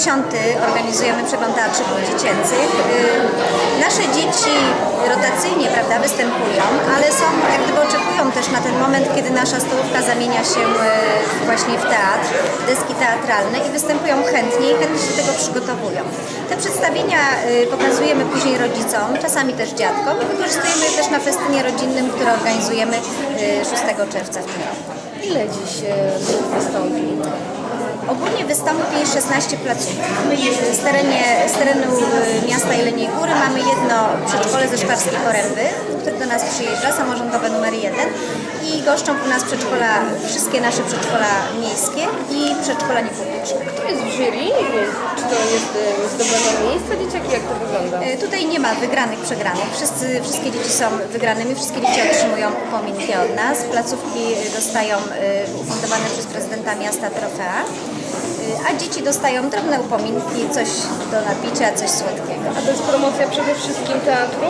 dziesiąty organizujemy przegląd teatrzyków dziecięcych. Y, Nasze dzieci rotacyjnie prawda, występują, ale są, jak gdyby oczekują też na ten moment, kiedy nasza stołówka zamienia się y, właśnie w teatr, deski teatralne i występują chętnie i chętnie się do tego przygotowują. Te przedstawienia y, pokazujemy później rodzicom, czasami też dziadkom i wykorzystujemy je też na festynie rodzinnym, który organizujemy y, 6 czerwca w tym roku. Ile dziś wystąpi? Ogólnie wystąpi 16 placówek. Z, terenie, z terenu y, miasta Jeleniej Góry mamy jedno przedszkole ze Szklarskiej Poręby, które do nas przyjeżdża, samorządowe numer 1 i goszczą u nas przedszkola, wszystkie nasze przedszkola miejskie i przedszkola niepubliczne. Kto jest w jury? Czy to jest e, zdobywano miejsca dzieciaki? Jak to wygląda? Y, Tutaj nie ma wygranych, przegranych. Wszyscy, wszystkie dzieci są wygranymi, wszystkie dzieci otrzymują upominki od nas. Placówki y, dostają y, ufundowane przez prezydenta miasta trofea, y, a dzieci dostają drobne upominki, coś do napicia, coś słodkiego. A to jest promocja przede wszystkim teatru?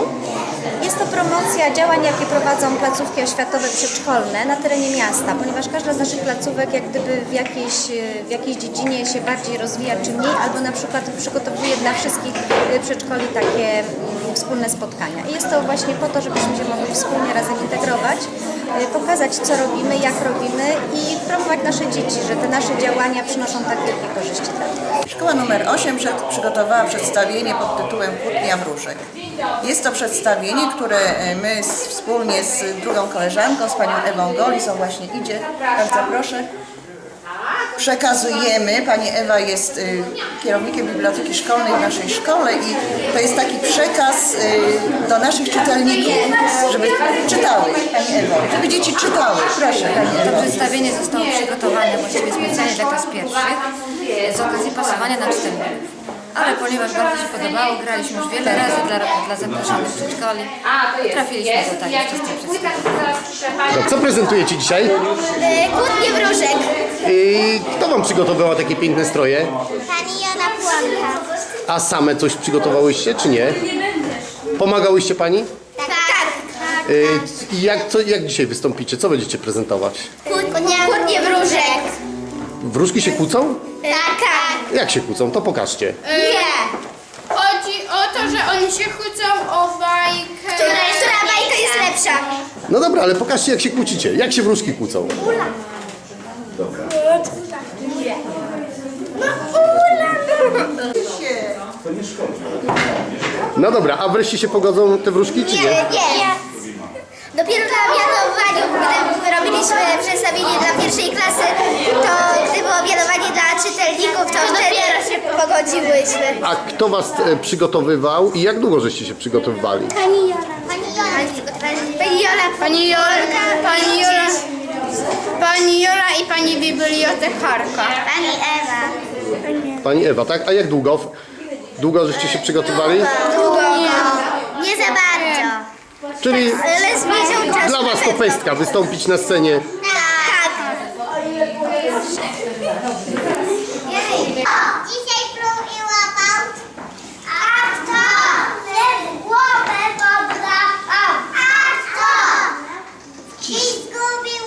Jest to promocja działań, jakie prowadzą placówki oświatowe przedszkolne na terenie miasta, ponieważ każda z naszych placówek jak gdyby w jakiejś, e, w jakiejś dziedzinie się bardziej rozwija czy mniej, albo na przykład przygotowuje dla wszystkich e, przedszkoli takie mm, wspólne spotkania. I jest to właśnie po to, żebyśmy się mogli wspólnie razem integrować, e, pokazać co robimy, jak robimy i promować nasze dzieci, że te nasze działania przynoszą tak wielkie korzyści dla. Szkoła numer 8 przed, przygotowała przedstawienie pod tytułem Kłótnia wróżek. Jest to przedstawienie, które e, my z, wspólnie z drugą koleżanką, z panią Ewą Golis, właśnie idzie, bardzo proszę, przekazujemy. Pani Ewa jest y, kierownikiem biblioteki szkolnej w naszej szkole i to jest taki przekaz y, do naszych czytelników, żeby czytały, Pani Ewo, żeby dzieci czytały. Proszę. To przedstawienie zostało przygotowane właściwie specjalnie dla klas pierwszych z okazji pasowania na czytelników. Ale ponieważ bardzo się podobało, graliśmy już wiele razy dla, dla zaproszonych przedszkoli. Trafiliśmy przedstawieniem. No, co prezentujecie dzisiaj? Kłótnie wróżek. I kto wam przygotowywał takie piękne stroje? Pani Jona Płonka. A same coś przygotowałyście, czy nie? Pomagałyście pani? Tak. tak. Y, jak, co, jak dzisiaj wystąpicie? Co będziecie prezentować? Wróżek. Wróżki się kłócą? Tak, tak. Jak się kłócą? To pokażcie. Nie. Chodzi o to, że oni się kłócą o bajkę. Która, która bajka jest lepsza? No dobra, ale pokażcie jak się kłócicie. Jak się wróżki kłócą? No dobra, a wreszcie się pogodzą te wróżki, czy nie? Nie. Dopiero na mianowaniu, gdy robiliśmy przedstawienie dla pierwszej klasy, to gdy było mianowanie dla czytelników, to wtedy się pogodziłyśmy. A kto was e, przygotowywał i jak długo żeście się przygotowywali? Pani Jola. Pani Jola. Pani Jola. Pani Jola, pani Jola i pani bibliotekarka. Pani Ewa. Pani Ewa, tak? A jak długo? Długo żeście się przygotowywali? Długo. Nie za bardzo. Czyli Ale z miesiąc czasu. dla was to pestka, wystąpić na scenie. Tak. Dzisiaj pluł i łapał. A kto? W głowę podrapał. A kto? I zgubił